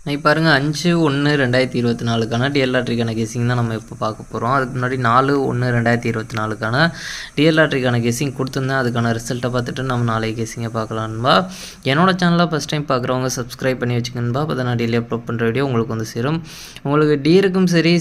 இப்போ பாருங்கள் அஞ்சு ஒன்று ரெண்டாயிரத்தி இருபத்தி நாலுக்கான டிஎல்ஆர்ட்ரிக்கான கேசிங் தான் நம்ம இப்போ பார்க்க போகிறோம் அதுக்கு முன்னாடி நாலு ஒன்று ரெண்டாயிரத்தி இருபத்தி நாலுக்கான டிஎல்ஆர்ட்ரிக்கான கேசிங் கொடுத்துருந்தேன். அதுக்கான ரிசல்ட்டை பார்த்துட்டு நம்ம நாளைக்கு கேசிங்கை பார்க்கலான்பா என்னோட சேனலில் ஃபஸ்ட் டைம் பார்க்குறவங்க சப்ஸ்கிரைப் பண்ணி வச்சுக்கணும்பா அப்போ நான் டெய்லி அப்லோட் பண்ணுற வீடியோ உங்களுக்கு வந்து சேரும். உங்களுக்கு டியருக்கும் சரி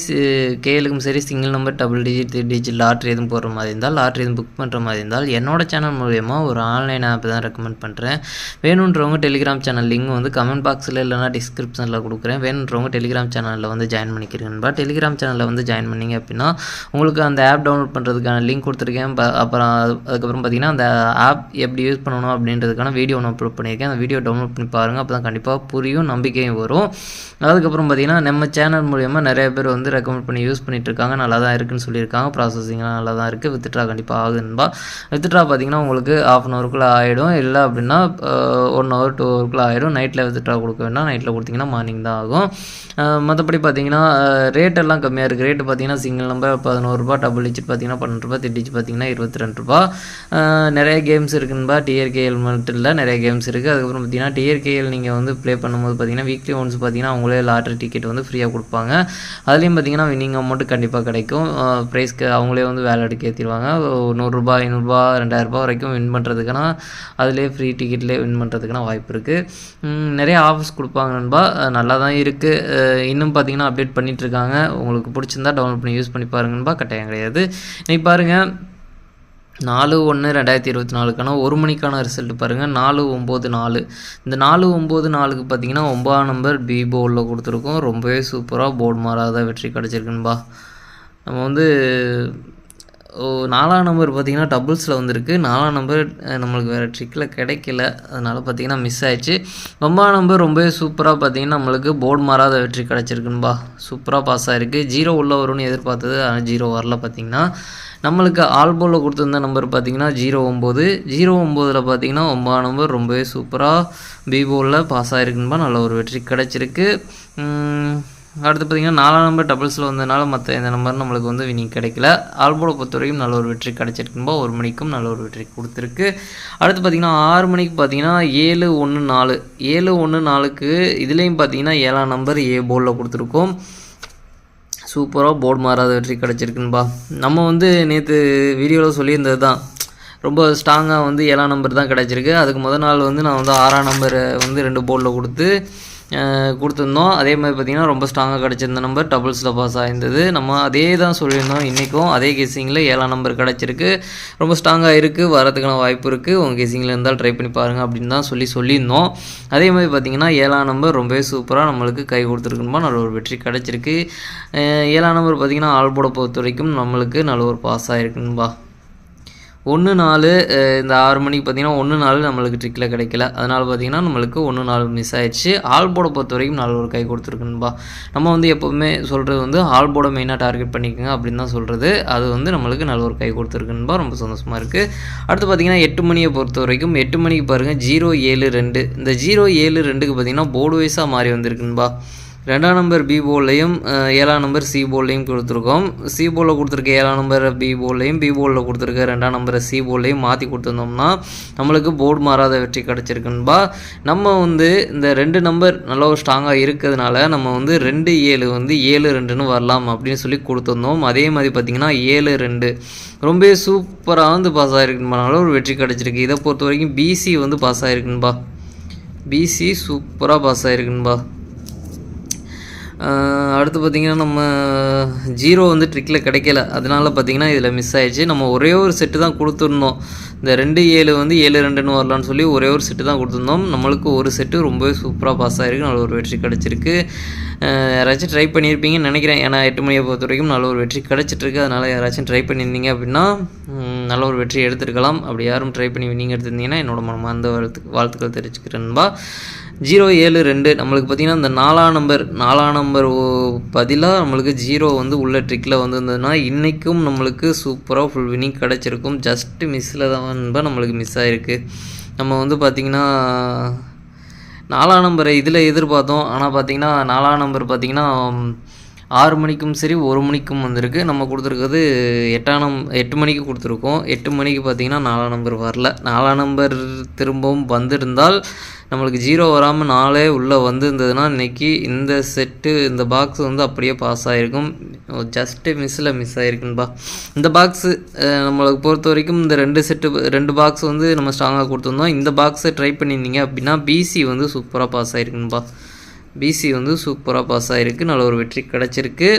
கேலுக்கும் சரி single number double digit three digit lottery எதுவும் போடுற மாதிரி இருந்தால் லாட்ரி எதுவும் புக் பண்ணுற மாதிரி இருந்தால் என்னோட சேனல் மூலயமா ஒரு ஆன்லைன் ஆப் தான் ரெக்கமெண்ட் பண்ணுறேன் வேணுன்றவங்க டெலிகிராம் சேனல் லிங்க் வந்து கமெண்ட் பாக்ஸில் இல்லைனா டிஸ்கிரிப்ஷன் சேனலில் கொடுக்குறேன். வேணுன்றவங்க டெலிகிராம் சேனலில் வந்து ஜாயின் பண்ணிக்கிறேன்பா டெலிகிராம் சேனலில் வந்து ஜாயின் பண்ணிங்க அப்படின்னா உங்களுக்கு அந்த ஆப் டவுன்லோட் பண்ணுறதுக்கான லிங்க் கொடுத்துருக்கேன். ப- அப்புறம் அதுக்கப்புறம் பார்த்தீங்கன்னா அந்த ஆப் எப்படி யூஸ் பண்ணணும் அப்படின்றதுக்கான வீடியோ ஒன்று அப்லோட் பண்ணியிருக்கேன். அந்த வீடியோ டவுன்லோட் பண்ணி பாருங்கள் அப்போ தான் கண்டிப்பாக புரியும் நம்பிக்கையும் வரும். அதுக்கப்புறம் பார்த்தீங்கன்னா நம்ம சேனல் மூலியமாக நிறைய பேர் வந்து ரெக்கமெண்ட் பண்ணி யூஸ் பண்ணிட்டு இருக்காங்க நல்லா தான் இருக்குன்னு சொல்லியிருக்காங்க. ப்ராசஸிங்லாம் நல்லா தான் இருக்குது வித்ட்ரா கண்டிப்பாக ஆகுதுன்பா வித்ட்ரா பார்த்தீங்கன்னா உங்களுக்கு ஆஃப் அன் ஹவருக்குள்ளே ஆகிடும் இல்லை அப்படின்னா ஒன் ஹவர் டூ ஹவருக்குள்ளே ஆகிடும் நைட்டில் வித்ட்ரா கொடுக்க வேண்டாம். நைட்டில் கொடுத்தீங்கன்னா மார்னிங் தான் ஆகும். மற்றபடி பார்த்தீங்கன்னா ரேட் எல்லாம் கம்மியாக இருக்குது ரேட்டு பார்த்தீங்கன்னா சிங்கிள் நம்பர் பதினோருபா டபுள் டிஜிட் பார்த்தீங்கன்னா பன்னெண்டு ரூபா த்ரீ டிஜிட் பார்த்தீங்கன்னா இருபத்தி ரெண்டு ரூபா நிறைய கேம்ஸ் இருக்குன்பா டிஆர்கேஎல் மட்டும் இல்லை நிறைய கேம்ஸ் இருக்குது அதுக்கப்புறம் பார்த்தீங்கன்னா டிஆர்கேஎல் நீங்கள் வந்து ப்ளே பண்ணும்போது பார்த்தீங்கன்னா வீக்லி ஒன்ஸ் பார்த்தீங்கன்னா அவங்களே லாட்ரி டிக்கெட் வந்து ஃப்ரீயாக கொடுப்பாங்க. அதுலேயும் பார்த்தீங்கன்னா வின்னிங் அமௌண்ட் கண்டிப்பாக கிடைக்கும். ப்ரைஸ்க்கு அவங்களே வந்து வேலை எடுக்க ஏற்றிடுவாங்க நூறுரூபா ஐநூறுரூபா ரெண்டாயிரரூபா வரைக்கும் வின் பண்ணுறதுக்குனா அதிலே ஃப்ரீ டிக்கெட்லேயே வின் பண்ணுறதுக்கான வாய்ப்பு இருக்குது நிறைய ஆஃபர்ஸ் கொடுப்பாங்க நண்பா நல்லா தான் இருக்குது இன்னும் பார்த்தீங்கன்னா அப்டேட் பண்ணிகிட்ருக்காங்க இருக்காங்க உங்களுக்கு பிடிச்சிருந்தா டவுன்லோட் பண்ணி யூஸ் பண்ணி பாருங்கன்பா. கட்டாயம் கிடையாது. இன்னைக்கு பாருங்கள் நாலு ஒன்று ரெண்டாயிரத்தி இருபத்தி நாலுக்கான ஒரு மணிக்கான ரிசல்ட் பாருங்கள் நாலு ஒம்பது நாலு. இந்த நாலு ஒம்பது நாலுக்கு பார்த்தீங்கன்னா ஒம்பதாம் நம்பர் பி போர்டில் கொடுத்துருக்கோம். ரொம்பவே சூப்பராக போர்டு மாறாத வெற்றி கிடச்சிருக்குன்பா. நம்ம வந்து நாலாம் நம்பர் பார்த்தீங்கன்னா டபுள்ஸில் வந்திருக்கு. நாலாம் நம்பர் நம்மளுக்கு வேறு ட்ரிக்கில் கிடைக்கல. அதனால் பார்த்தீங்கன்னா மிஸ் ஆயிடுச்சு. ஒன்பதாம் நம்பர் ரொம்பவே சூப்பராக பார்த்தீங்கன்னா நம்மளுக்கு போர்டு மாறாத வெற்றி கிடச்சிருக்குன்பா சூப்பராக பாஸ் ஆகிருக்கு ஜீரோ உள்ளே வரும்னு எதிர்பார்த்தது ஆனால் ஜீரோ வரல பார்த்திங்கன்னா. நம்மளுக்கு ஆல்போவில் கொடுத்துருந்த நம்பர் பார்த்திங்கன்னா ஜீரோ ஒம்பது ஜீரோ ஒம்போதில் பார்த்தீங்கன்னா ஒன்பதாம் நம்பர் ரொம்பவே சூப்பராக பிபோவில் பாஸ் ஆகிருக்குன்பா நல்ல ஒரு வெற்றி கிடச்சிருக்கு. அடுத்து பார்த்தீங்கன்னா நாலாம் நம்பர் டபுள்ஸில் வந்ததுனால மற்ற இந்த நம்பர் நம்மளுக்கு வந்து வினிங் கிடைக்கல. ஆல்போட பொறுத்த வரைக்கும் நல்ல ஒரு வெற்றி கிடைச்சிருக்குன்பா ஒரு மணிக்கும் நல்ல ஒரு வெற்றி கொடுத்துருக்கு. அடுத்து பார்த்தீங்கன்னா ஆறு மணிக்கு பார்த்தீங்கன்னா ஏழு ஒன்று நாலு. ஏழு ஒன்று நாலுக்கு இதுலேயும் பார்த்தீங்கன்னா ஏழாம் நம்பர் ஏ போர்டில் கொடுத்துருக்கோம். சூப்பராக போர்டு மாறாத வெற்றி கிடச்சிருக்குன்பா நம்ம வந்து நேற்று வீடியோவில் சொல்லியிருந்தது தான். ரொம்ப ஸ்ட்ராங்காக வந்து ஏழாம் நம்பர் தான் கிடச்சிருக்கு. அதுக்கு முதல் நாள் வந்து நான் வந்து ஆறாம் நம்பரை வந்து ரெண்டு போர்டில் கொடுத்து கொடுத்துருந்தோம். அதே மாதிரி பார்த்திங்கன்னா ரொம்ப ஸ்ட்ராங்காக கிடச்சிருந்த நம்பர் டபுள்ஸில் பாஸ் ஆயிருந்தது. நம்ம அதே தான் சொல்லியிருந்தோம் இன்றைக்கும் அதே கேசிங்கில் ஏழாம் நம்பர் கிடச்சிருக்கு. ரொம்ப ஸ்ட்ராங்காக இருக்குது வரதுக்கான வாய்ப்பு இருக்குது உங்கள் கேசிங்கில் இருந்தால் ட்ரை பண்ணி பாருங்கள் அப்படின்னு தான் சொல்லி சொல்லியிருந்தோம். அதே மாதிரி பார்த்திங்கன்னா ஏழாம் நம்பர் ரொம்பவே சூப்பராக நம்மளுக்கு கை கொடுத்துருக்குமா நல்ல ஒரு வெற்றி கிடச்சிருக்கு. ஏழாம் நம்பர் பார்த்திங்கன்னா ஆல்போட பொறுத்த வரைக்கும் நம்மளுக்கு நல்ல ஒரு பாஸ் ஆகிருக்குன்பா ஒன்று நாலு இந்த ஆறு மணிக்கு பார்த்தீங்கன்னா ஒன்று நாலு நம்மளுக்கு ட்ரிக்கில் கிடைக்கல. அதனால் பார்த்தீங்கன்னா நம்மளுக்கு ஒன்று நாலு மிஸ் ஆயிடுச்சு. ஆல்போட பொறுத்த வரைக்கும் நல்ல ஒரு கை கொடுத்துருக்குன்பா நம்ம வந்து எப்போவுமே சொல்கிறது வந்து ஆல்போட மெயினாக டார்கெட் பண்ணிக்கோங்க அப்படின்னு தான் சொல்கிறது அது வந்து நம்மளுக்கு நல்ல ஒரு கை கொடுத்துருக்குன்பா ரொம்ப சந்தோஷமாக இருக்குது அடுத்து பார்த்தீங்கன்னா எட்டு மணியை பொறுத்த வரைக்கும் எட்டு மணிக்கு பாருங்கள் ஜீரோ ஏழு ரெண்டு. இந்த ஜீரோ ஏழு ரெண்டுக்கு பார்த்தீங்கன்னா போர்டு வைஸாக மாறி வந்திருக்குன்பா ரெண்டாம் நம்பர் பி போல்லையும் ஏழாம் நம்பர் சி போல்லையும் கொடுத்துருக்கோம். சி போலில் கொடுத்துருக்க ஏழாம் நம்பர் பி போல்லையும் பி போலில் கொடுத்துருக்க ரெண்டாம் நம்பர் சி போல்லையும் மாற்றி கொடுத்துருந்தோம்னா நம்மளுக்கு போர்டு மாறாத வெற்றி கிடச்சிருக்குன்பா நம்ம வந்து இந்த ரெண்டு நம்பர் நல்லா ஒரு ஸ்ட்ராங்காக இருக்கிறதுனால நம்ம வந்து ரெண்டு ஏழு வந்து ஏழு ரெண்டுன்னு வரலாம் அப்படின்னு சொல்லி கொடுத்துருந்தோம். அதே மாதிரி பார்த்திங்கன்னா ஏழு ரெண்டு ரொம்ப சூப்பராக வந்து பாஸ் ஆகிருக்குன்பா ஒரு வெற்றி கிடச்சிருக்கு. இதை பொறுத்த வரைக்கும் பிசி வந்து பாஸ் ஆகிருக்குன்பா பிசி சூப்பராக பாஸ் ஆகிருக்குன்பா அடுத்து பார்த்திங்கன்னா நம்ம ஜீரோ வந்து ட்ரிக்கில் கிடைக்கல. அதனால் பார்த்திங்கன்னா இதில் மிஸ் ஆகிடுச்சு நம்ம ஒரே ஒரு செட்டு தான் கொடுத்துருந்தோம். இந்த ரெண்டு ஏழு வந்து ஏழு ரெண்டுன்னு வரலான்னு சொல்லி ஒரே ஒரு செட்டு தான் கொடுத்துருந்தோம். நம்மளுக்கு ஒரு செட்டு ரொம்பவே சூப்பராக பாஸ் ஆகிருக்கு நல்ல ஒரு வெற்றி கிடச்சிருக்கு. யாராச்சும் ட்ரை பண்ணியிருப்பீங்கன்னு நினைக்கிறேன். ஏன்னா எட்டு மணியை பொறுத்த வரைக்கும் நல்ல ஒரு வெற்றி கிடச்சிட்ருக்கு அதனால் யாராச்சும் ட்ரை பண்ணியிருந்தீங்க அப்படின்னா நல்ல ஒரு வெற்றி எடுத்துருக்கலாம். அப்படி யாரும் ட்ரை பண்ணி நீங்கள் எடுத்திருந்தீங்கன்னா என்னோட மனமார்ந்த வாழ்த்து வாழ்த்துக்கள் தெரிவிச்சுக்கிறேன்பா ஜீரோ ஏழு ரெண்டு. நம்மளுக்கு பார்த்தீங்கன்னா இந்த நாலாம் நம்பர் நாலாம் நம்பர் பதிலாக நம்மளுக்கு ஜீரோ வந்து உள்ள ட்ரிக்கில் வந்திருந்ததுன்னா இன்றைக்கும் நம்மளுக்கு சூப்பராக ஃபுல் வினிங் கிடச்சிருக்கும். ஜஸ்ட்டு மிஸ்ஸில் தான் நம்மளுக்கு மிஸ் ஆகிருக்கு நம்ம வந்து பார்த்திங்கன்னா நாலாம் நம்பரை இதில் எதிர்பார்த்தோம் ஆனால் பார்த்திங்கன்னா நாலாம் நம்பர் பார்த்தீங்கன்னா ஆறு மணிக்கும் சரி ஒரு மணிக்கும் வந்திருக்கு. நம்ம கொடுத்துருக்கிறது எட்டாம் நம் எட்டு மணிக்கு கொடுத்துருக்கோம். எட்டு மணிக்கு பார்த்தீங்கன்னா நாலாம் நம்பர் வரல. நாலாம் நம்பர் திரும்பவும் வந்திருந்தால் நம்மளுக்கு ஜீரோ வராமல் நாளே உள்ளே வந்திருந்ததுன்னா இன்றைக்கி இந்த செட்டு இந்த பாக்ஸ் வந்து அப்படியே பாஸ் ஆகிருக்கும் ஜஸ்ட்டு மிஸ்ஸில் மிஸ் ஆகிருக்குன்பா இந்த பாக்ஸு நம்மளுக்கு பொறுத்த வரைக்கும் இந்த ரெண்டு செட்டு ரெண்டு பாக்ஸ் வந்து நம்ம ஸ்ட்ராங்காக கொடுத்துருந்தோம். இந்த பாக்ஸை ட்ரை பண்ணியிருந்தீங்க அப்படின்னா பிசி வந்து சூப்பராக பாஸ் ஆகிருக்குன்பா பிசி வந்து சூப்பராக பாஸ் ஆகிருக்கு நல்ல ஒரு வெற்றி கிடச்சிருக்கு.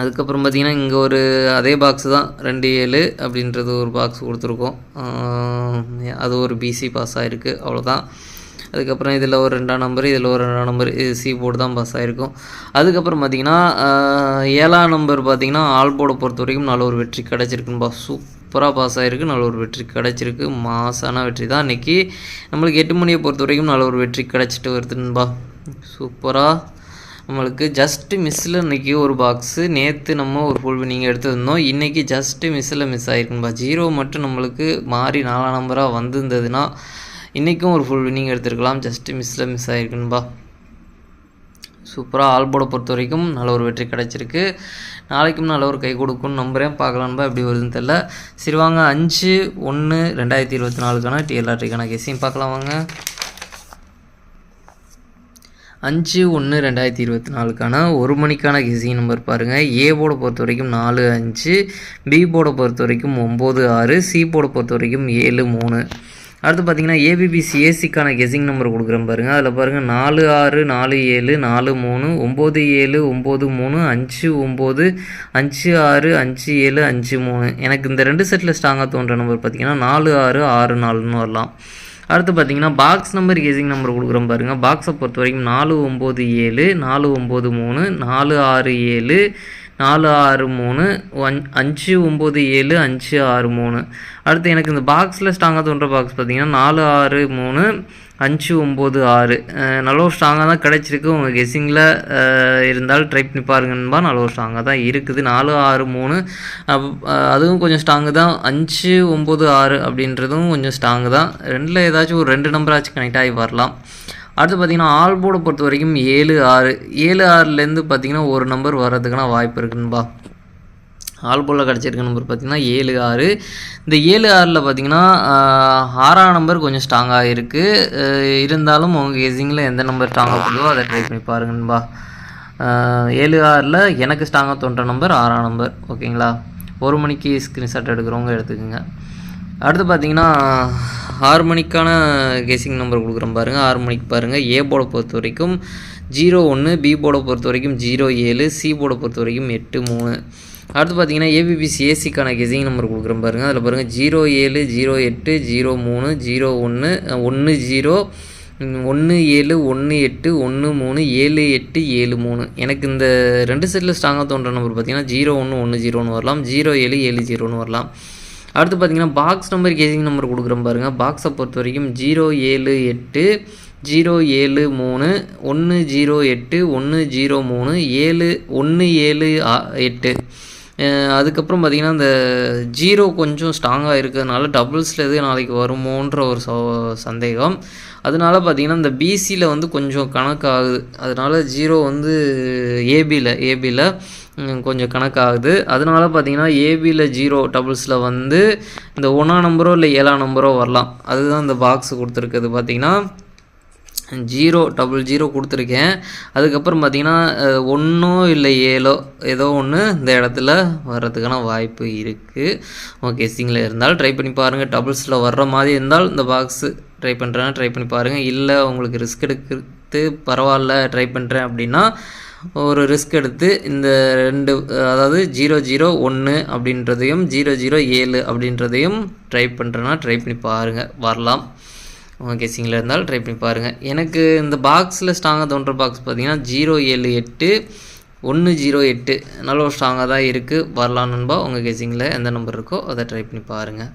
அதுக்கப்புறம் பார்த்திங்கன்னா இங்கே ஒரு அதே பாக்ஸ் தான் ரெண்டு ஏழு அப்படின்றது ஒரு பாக்ஸ் கொடுத்துருக்கோம். அது ஒரு பிசி பாஸ் ஆகிருக்கு அவ்வளோதான் அதுக்கப்புறம் இதில் ஒரு ரெண்டாம் நம்பர் இதில் ஒரு ரெண்டாம் நம்பர் இது சி போர்டு தான் பாஸ் ஆகிருக்கும் அதுக்கப்புறம் பார்த்திங்கன்னா ஏழாம் நம்பர் பார்த்திங்கன்னா ஆல் போர்டை பொறுத்த வரைக்கும் நல்ல ஒரு வெற்றி கிடச்சிருக்குன்பா. சூப்பராக பாஸ் ஆகிருக்கு நல்ல ஒரு வெற்றி கிடச்சிருக்கு. மாசான வெற்றி தான். இன்றைக்கி நம்மளுக்கு எட்டு மணியை பொறுத்த வரைக்கும் நல்ல ஒரு வெற்றி கிடச்சிட்டு வருதுன்பா. சூப்பராக நம்மளுக்கு ஜஸ்ட்டு மிஸ்ஸில் இன்றைக்கி ஒரு பாக்ஸு நேற்று நம்ம ஒரு ஃபுல் நீங்கள் எடுத்துருந்தோம். இன்றைக்கி ஜஸ்ட்டு மிஸ்ஸில் மிஸ் ஆகிருக்கும்பா ஜீரோ மட்டும் நம்மளுக்கு மாறி நாலாம் நம்பராக வந்திருந்ததுன்னா இன்றைக்கும் ஒரு ஃபுல் வின்னிங் எடுத்துருக்கலாம். ஜஸ்ட்டு மிஸ்ஸில் மிஸ் ஆகிருக்குன்பா சூப்பராக ஆல்போட பொறுத்த வரைக்கும் நல்ல ஒரு வெற்றி கிடச்சிருக்கு. நாளைக்கும் நல்ல ஒரு கை கொடுக்கும்னு நம்புகிறேன் பார்க்கலான்பா எப்படி வருதுன்னு தெரில சரி வாங்க அஞ்சு ஒன்று ரெண்டாயிரத்தி இருபத்தி நாலுக்கான டிஎல்ஆர்டிக்கான கெஸையும் பார்க்கலாம் வாங்க. அஞ்சு ஒன்று ரெண்டாயிரத்தி இருபத்தி நாலுக்கான ஒரு மணிக்கான கெஸிங் நம்பர் பாருங்கள் ஏ போர்டை பொறுத்த வரைக்கும் நாலு அஞ்சு பி போர்டை பொறுத்த வரைக்கும் ஒம்பது ஆறு சி போர்டை பொறுத்த வரைக்கும் ஏழு மூணு. அடுத்து பார்த்தீங்கன்னா ஏபிபிசி ஏசிக்கான கெஸிங் நம்பர் கொடுக்குறேன் பாருங்கள் அதில் பாருங்கள் நாலு ஆறு நாலு ஏழு நாலு மூணு ஒம்பது ஏழு ஒம்பது மூணு அஞ்சு ஒம்பது அஞ்சு ஆறு அஞ்சு ஏழு அஞ்சு மூணு. எனக்கு இந்த ரெண்டு செட்டில் ஸ்ட்ராங்காக தோன்ற நம்பர் பார்த்தீங்கன்னா நாலு ஆறு ஆறு நாலுன்னு வரலாம். அடுத்து பார்த்தீங்கன்னா பாக்ஸ் நம்பர் கேசிங் நம்பர் கொடுக்குறோம் பாருங்கள் பாக்ஸை பொறுத்த வரைக்கும் நாலு ஒம்பது ஏழு நாலு ஒம்பது மூணு நாலு ஆறு ஏழு நாலு ஆறு மூணு ஒன் அஞ்சு ஒம்பது ஏழு அஞ்சு ஆறு மூணு. அடுத்து எனக்கு இந்த பாக்ஸில் ஸ்ட்ராங்காக தோன்ற பாக்ஸ் பார்த்தீங்கன்னா நாலு ஆறு மூணு அஞ்சு ஒம்பது ஆறு. நல்ல ஒரு ஸ்ட்ராங்காக தான் கிடச்சிருக்கு. உங்கள் கெஸ்ஸிங்கில் இருந்தால் ட்ரை பண்ணி பாருங்கன்பா நல்ல ஒரு ஸ்ட்ராங்காக தான் இருக்குது. நாலு ஆறு மூணு. அதுவும் கொஞ்சம் ஸ்ட்ராங்கு தான். அஞ்சு ஒம்பது ஆறு அப்படின்றதும் கொஞ்சம் ஸ்ட்ராங்கு தான். ரெண்டில் ஏதாச்சும் ஒரு ரெண்டு நம்பராச்சும் கனெக்ட் ஆகி வரலாம். அடுத்து பார்த்தீங்கன்னா ஆல்போர்டை பொறுத்த வரைக்கும் ஏழு ஆறு. ஏழு ஆறுலேருந்து பார்த்தீங்கன்னா ஒரு நம்பர் வர்றதுக்கான வாய்ப்பு இருக்குன்பா ஆல் போலில் கிடச்சிருக்க நம்பர் பார்த்தீங்கன்னா ஏழு ஆறு. இந்த ஏழு ஆறில் பார்த்தீங்கன்னா ஆறாம் நம்பர் கொஞ்சம் ஸ்ட்ராங்காக இருக்குது இருந்தாலும் உங்கள் கேசிங்கில் எந்த நம்பர் ஸ்ட்ராங்காக போடுதோ அதை ட்ரை பண்ணி பாருங்கன்பா ஏழு ஆறில் எனக்கு ஸ்ட்ராங்காக தோன்ற நம்பர் ஆறாம் நம்பர் ஓகேங்களா ஒரு மணிக்கு ஸ்க்ரீன்ஷாட் எடுக்கிறவங்க எடுத்துக்கோங்க. அடுத்து பார்த்தீங்கன்னா ஆறு மணிக்கான கெஸிங் நம்பர் கொடுக்குறோம் பாருங்கள் ஆறு மணிக்கு பாருங்கள் ஏ போர்டை பொறுத்த வரைக்கும் ஜீரோ ஒன்று பி போர்டை பொறுத்த வரைக்கும் ஜீரோ ஏழு சி போர்டை பொறுத்த வரைக்கும் எட்டு மூணு. அடுத்து பார்த்தீங்கன்னா ஏபிபிசி ஏசிக்கான கெசிங் நம்பர் கொடுக்குறோம் பாருங்கள் அதில் பாருங்கள் ஜீரோ ஏழு ஜீரோ எட்டு ஜீரோ மூணு ஜீரோ ஒன்று ஒன்று ஜீரோ ஒன்று ஏழு ஒன்று எட்டு ஒன்று மூணு ஏழு எட்டு ஏழு மூணு. எனக்கு இந்த ரெண்டு செட்டில் ஸ்ட்ராங்காக தோன்ற நம்பர் பார்த்தீங்கன்னா ஜீரோ ஒன்று ஒன்று ஜீரோன்னு வரலாம். ஜீரோ ஏழு ஏழு ஜீரோன்னு வரலாம். அடுத்து பார்த்தீங்கன்னா பாக்ஸ் நம்பர் கேசிங் நம்பர் கொடுக்குறோம் பாருங்கள் பாக்ஸை பொறுத்த வரைக்கும் ஜீரோ ஏழு எட்டு ஜீரோ ஏழு மூணு ஒன்று ஜீரோ எட்டு ஒன்று ஜீரோ மூணு ஏழு ஒன்று ஏழு ஆ- எட்டு. அதுக்கப்புறம் பார்த்திங்கன்னா இந்த ஜீரோ கொஞ்சம் ஸ்ட்ராங்காக இருக்கிறதுனால டபுள்ஸில் எது நாளைக்கு வருமோன்ற ஒரு சந்தேகம். அதனால பார்த்திங்கன்னா இந்த பிசியில் வந்து கொஞ்சம் கணக்காகுது. அதனால ஜீரோ வந்து ஏபியில் ஏபியில் கொஞ்சம் கணக்காகுது. அதனால பார்த்திங்கன்னா ஏபியில் ஜீரோ டபுள்ஸில் வந்து இந்த ஒன்றா நம்பரோ இல்லை ஏழாம் நம்பரோ வரலாம். அதுதான் இந்த பாக்ஸ் கொடுத்துருக்குது பார்த்தீங்கன்னா ஜீரோ டபுள் ஜீரோ கொடுத்துருக்கேன். அதுக்கப்புறம் பார்த்திங்கன்னா ஒன்றோ இல்லை ஏழோ ஏதோ ஒன்று இந்த இடத்துல வர்றதுக்கான வாய்ப்பு இருக்குது ஓகே சிங்கில் இருந்தால் ட்ரை பண்ணி பாருங்கள் டபுள்ஸில் வர்ற மாதிரி இருந்தால் இந்த பாக்ஸு ட்ரை பண்ணுறேன்னா ட்ரை பண்ணி பாருங்கள் இல்லை உங்களுக்கு ரிஸ்க் எடுக்கிறது பரவாயில்ல ட்ரை பண்ணுறேன் அப்படின்னா ஒரு ரிஸ்க் எடுத்து இந்த ரெண்டு அதாவது ஜீரோ ஜீரோ ஒன்று அப்படின்றதையும் ஜீரோ ஜீரோ ஏழு அப்படின்றதையும் ட்ரை பண்ணுறேன்னா ட்ரை பண்ணி பாருங்கள் வரலாம். கெஸ்ஸிங்கில் இருந்தாலும் ட்ரை பண்ணி பாருங்கள் எனக்கு இந்த பாக்ஸில் ஸ்ட்ராங்காக தோன்ற பாக்ஸ் பார்த்தீங்கன்னா ஜீரோ ஏழு எட்டு ஒன்று ஜீரோ எட்டு. நல்ல ஒரு ஸ்ட்ராங்காக தான் இருக்குது வரலாம் நண்பா உங்கள் கெஸிங்கில் எந்த நம்பர் இருக்கோ அதை ட்ரை பண்ணி பாருங்கள்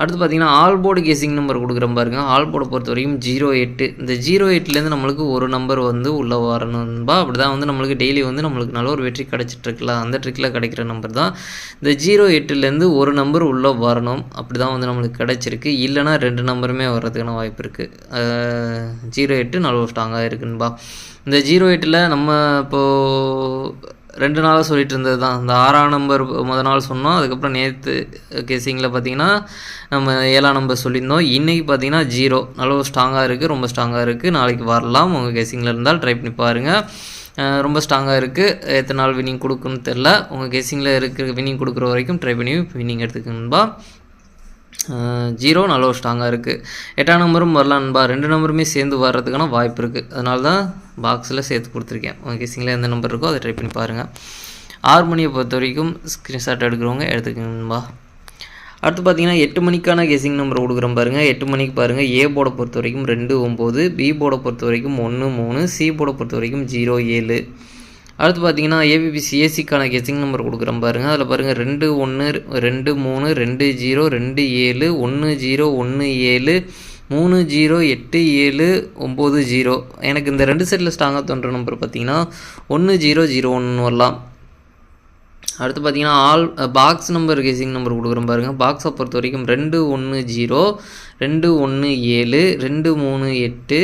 அடுத்து பார்த்தீங்கன்னா ஆல்போர்டு கேசிங் நம்பர் கொடுக்குற பாருங்க. ஆல்போர்டை பொறுத்த வரைக்கும் ஜீரோ எட்டு இந்த ஜீரோ எட்டுலேருந்து நம்மளுக்கு ஒரு நம்பர் வந்து உள்ளே வரணும்பா அப்படி தான் வந்து நம்மளுக்கு டெய்லி வந்து நம்மளுக்கு நல்ல ஒரு வெற்றி கிடச்சிட்ருக்கலாம் அந்த ட்ரிக்கில் கிடைக்கிற நம்பர் தான். இந்த ஜீரோ எட்டுலேருந்து ஒரு நம்பர் உள்ளே வரணும். அப்படி தான் வந்து நம்மளுக்கு கிடச்சிருக்கு. இல்லைனா ரெண்டு நம்பருமே வர்றதுக்கான வாய்ப்பு இருக்குது ஜீரோ எட்டு நல்ல ஸ்ட்ராங்காக இருக்குன்பா இந்த ஜீரோ எட்டில் நம்ம இப்போது ரெண்டு நாளாக சொல்லிட்டு இருந்தது தான் இந்த ஆறாம் நம்பர் முத நாள் சொன்னோம். அதுக்கப்புறம் நேற்று கேசிங்கில் பார்த்தீங்கன்னா நம்ம ஏழாம் நம்பர் சொல்லியிருந்தோம். இன்றைக்கி பார்த்தீங்கன்னா ஜீரோ நல்ல ஸ்ட்ராங்காக இருக்குது ரொம்ப ஸ்ட்ராங்காக இருக்குது நாளைக்கு வரலாம். உங்கள் கேசிங்கில் இருந்தால் ட்ரை பண்ணி பாருங்கள் ரொம்ப ஸ்ட்ராங்காக இருக்குது எத்தனை நாள் வினிங் கொடுக்குன்னு தெரில உங்கள் கேசிங்கில் இருக்கிற வினிங் கொடுக்குற வரைக்கும் ட்ரை பண்ணி வினிங் எடுத்துக்கணும்பா ஜீரோ நல்ல ஒரு ஸ்ட்ராங்காக இருக்குது எட்டாம் நம்பரும் வரலான்பா ரெண்டு நம்பருமே சேர்ந்து வர்றதுக்கான வாய்ப்பு இருக்குது அதனால தான் பாக்ஸில் சேர்த்து கொடுத்துருக்கேன். உங்கள் கேசிங்கில் எந்த நம்பர் இருக்கோ அதை ட்ரை பண்ணி பாருங்கள் ஆறு மணியை பொறுத்த வரைக்கும் ஸ்க்ரீன்ஷாட் எடுக்கிறவங்க எடுத்துக்கணும்பா அடுத்து பார்த்தீங்கன்னா எட்டு மணிக்கான கெஸிங் நம்பர் கொடுக்குறோம் பாருங்கள் எட்டு மணிக்கு பாருங்கள் ஏ போர்டை பொறுத்த வரைக்கும் ரெண்டு ஒம்பது பி போர்டை பொறுத்த வரைக்கும் ஒன்று மூணு. சி போர்டை பொறுத்த வரைக்கும் ஜீரோ ஏழு. அடுத்து பார்த்தீங்கன்னா ஏபிபிசி ஏசிக்கான கெஸிங் நம்பர் கொடுக்குறேன் பாருங்கள் அதில் பாருங்கள் ரெண்டு ஒன்று ரெண்டு மூணு ரெண்டு ஜீரோ ரெண்டு ஏழு ஒன்று ஜீரோ ஒன்று ஏழு மூணு ஜீரோ எட்டு ஏழு ஒம்பது ஜீரோ. எனக்கு இந்த ரெண்டு செட்டில் ஸ்ட்ராங்காக தோன்ற நம்பர் பார்த்தீங்கன்னா ஒன்று ஜீரோ ஜீரோ ஒன்று வரலாம். அடுத்து பார்த்தீங்கன்னா all box number guessing number கொடுக்குறோம் பாருங்கள் பாக்ஸை பொறுத்த வரைக்கும் ரெண்டு ஒன்று ஜீரோ ரெண்டு ஒன்று ஏழு ரெண்டு மூணு எட்டு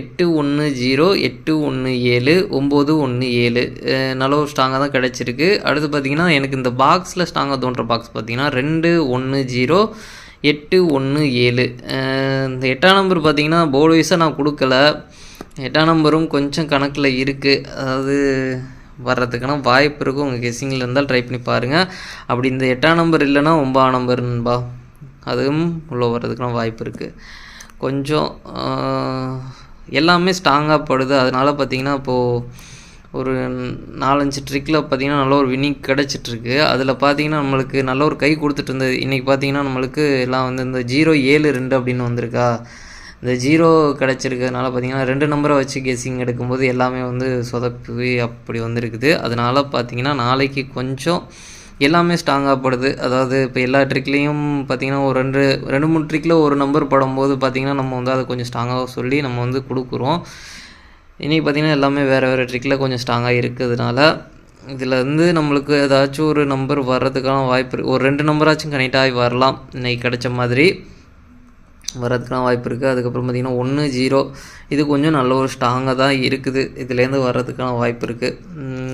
எட்டு ஒன்று ஜீரோ எட்டு ஒன்று ஏழு ஒம்பது ஒன்று ஏழு. நல்ல ஒரு ஸ்ட்ராங்காக தான் கிடச்சிருக்கு. அடுத்து பார்த்திங்கன்னா எனக்கு இந்த பாக்ஸில் ஸ்ட்ராங்காக தோன்ற பாக்ஸ் பார்த்திங்கன்னா ரெண்டு ஒன்று ஜீரோ எட்டு ஒன்று ஏழு. இந்த எட்டாம் நம்பர் பார்த்திங்கன்னா போர்டு வைஸாக நான் கொடுக்கல. எட்டாம் நம்பரும் கொஞ்சம் கணக்கில் இருக்குது அதாவது வர்றதுக்கான வாய்ப்பு இருக்கும். உங்கள் கெஸ்ஸிங்கில் இருந்தால் ட்ரை பண்ணி பாருங்கள் அப்படி இந்த எட்டாம் நம்பர் இல்லைன்னா ஒம்பதாம் நம்பர்ன்பா அதுவும் உள்ளே வர்றதுக்கான வாய்ப்பு இருக்குது கொஞ்சம் எல்லாமே ஸ்ட்ராங்காக படுது. அதனால் பார்த்திங்கன்னா இப்போது ஒரு நாலஞ்சு ட்ரிக்கில் பார்த்திங்கன்னா நல்ல ஒரு வின்னிங் கிடச்சிட்ருக்கு அதில் பார்த்திங்கன்னா நம்மளுக்கு நல்ல ஒரு கை கொடுத்துட்டு இருந்தது. இன்றைக்கி பார்த்திங்கன்னா நம்மளுக்கு எல்லாம் வந்து இந்த ஜீரோ ஏழு ரெண்டு அப்படின்னு வந்திருக்கா. இந்த ஜீரோ கிடச்சிருக்கிறதுனால பார்த்திங்கன்னா ரெண்டு நம்பரை வச்சு கெஸிங் எடுக்கும்போது எல்லாமே வந்து சொதப்பி அப்படி வந்திருக்குது. அதனால் பார்த்திங்கன்னா நாளைக்கு கொஞ்சம் எல்லாமே ஸ்ட்ராங்காக படுது. அதாவது இப்போ எல்லா ட்ரிக்லேயும் பார்த்திங்கன்னா ஒரு ரெண்டு ரெண்டு மூணு ட்ரிக்கில் ஒரு நம்பர் படும்போது பார்த்திங்கன்னா நம்ம வந்து அதை கொஞ்சம் ஸ்ட்ராங்காக சொல்லி நம்ம வந்து கொடுக்குறோம். இன்றைக்கி பார்த்திங்கன்னா எல்லாமே வேறு வேறு ட்ரிக்கில் கொஞ்சம் ஸ்ட்ராங்காக இருக்கிறதுனால இதில் இருந்து நம்மளுக்கு ஏதாச்சும் ஒரு நம்பர் வர்றதுக்கான வாய்ப்பு ஒரு ரெண்டு நம்பராச்சும் கனெக்ட் ஆகி வரலாம். இன்றைக்கி கிடைச்ச மாதிரி. வர்றதுக்கான வாய்ப்பு இருக்குது அதுக்கப்புறம் பார்த்திங்கன்னா ஒன்று ஜீரோ. இது கொஞ்சம் நல்ல ஒரு ஸ்ட்ராங்காக தான் இருக்குது. இதுலேருந்து வர்றதுக்கான வாய்ப்பு இருக்குது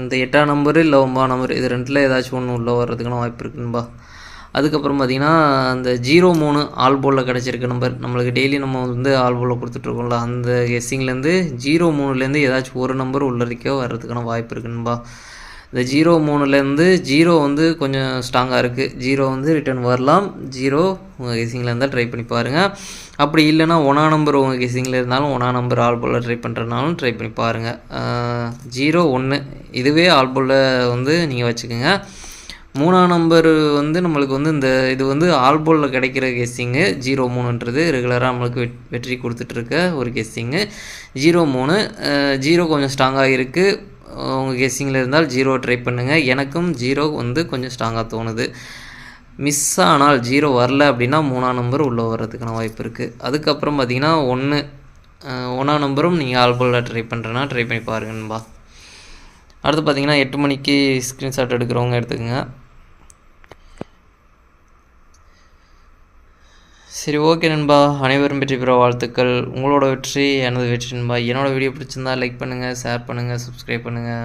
இந்த எட்டாம் நம்பரு இல்லை ஒம்பதாம் நம்பர் இது ரெண்டில் ஏதாச்சும் ஒன்று உள்ளே வர்றதுக்கான வாய்ப்பு இருக்குன்பா அதுக்கப்புறம் பார்த்திங்கன்னா அந்த ஜீரோ மூணு ஆல் போலில் கிடச்சிருக்க நம்பர் நம்மளுக்கு டெய்லி நம்ம வந்து ஆல் போலில் கொடுத்துட்ருக்கோம்ல அந்த கெஸ்ஸிங்லேருந்து ஜீரோ மூணுலேருந்து ஏதாச்சும் ஒரு நம்பர் உள்ளறிக்க வர்றதுக்கான வாய்ப்பு இருக்குன்பா இந்த ஜீரோ மூணுலேருந்து ஜீரோ வந்து கொஞ்சம் ஸ்ட்ராங்காக இருக்குது ஜீரோ வந்து ரிட்டர்ன் வரலாம். ஜீரோ உங்கள் கெஸிங்கில் இருந்தால் ட்ரை பண்ணி பாருங்கள் அப்படி இல்லைனா ஒன்றா நம்பர் உங்கள் கெஸிங்கில் இருந்தாலும் ஒன்றா நம்பர் ஆல் போல் ட்ரை பண்ணுறதுனாலும் ட்ரை பண்ணி பாருங்கள் ஜீரோ ஒன்று இதுவே ஆல் போல் வந்து நீங்கள் வச்சுக்கோங்க. மூணாம் நம்பர் வந்து நம்மளுக்கு வந்து இந்த இது வந்து ஆல்போலில் கிடைக்கிற கெஸ்ஸிங்கு ஜீரோ மூணுன்றது ரெகுலராக நம்மளுக்கு வெற்றி கொடுத்துட்ருக்க ஒரு கெஸ்ஸிங்கு ஜீரோ மூணு. ஜீரோ கொஞ்சம் ஸ்ட்ராங்காக இருக்குது உங்கள் கெஸ்ஸிங்கில் இருந்தால் ஜீரோ ட்ரை பண்ணுங்கள் எனக்கும் ஜீரோ வந்து கொஞ்சம் ஸ்ட்ராங்காக தோணுது. மிஸ் ஆனால் ஜீரோ வரல அப்படின்னா மூணாம் நம்பர் உள்ளே வர்றதுக்கான வாய்ப்பு இருக்குது அதுக்கப்புறம் பார்த்தீங்கன்னா ஒன்று ஒன்றாம் நம்பரும் நீங்கள் ஆல்போலில் ட்ரை பண்ணுறேன்னா ட்ரை பண்ணி பாருங்கன்பா. அடுத்து பார்த்தீங்கன்னா எட்டு மணிக்கு ஸ்க்ரீன்ஷாட் எடுக்கிறவங்க எடுத்துக்கோங்க. சரி ஓகே நண்பா. அனைவரும் வெற்றி பெற வாழ்த்துக்கள். உங்களோட வெற்றி எனது வெற்றி நண்பா. என்னோடய வீடியோ பிடிச்சிருந்தா லைக் பண்ணுங்கள் ஷேர் பண்ணுங்கள் சப்ஸ்கிரைப் பண்ணுங்கள்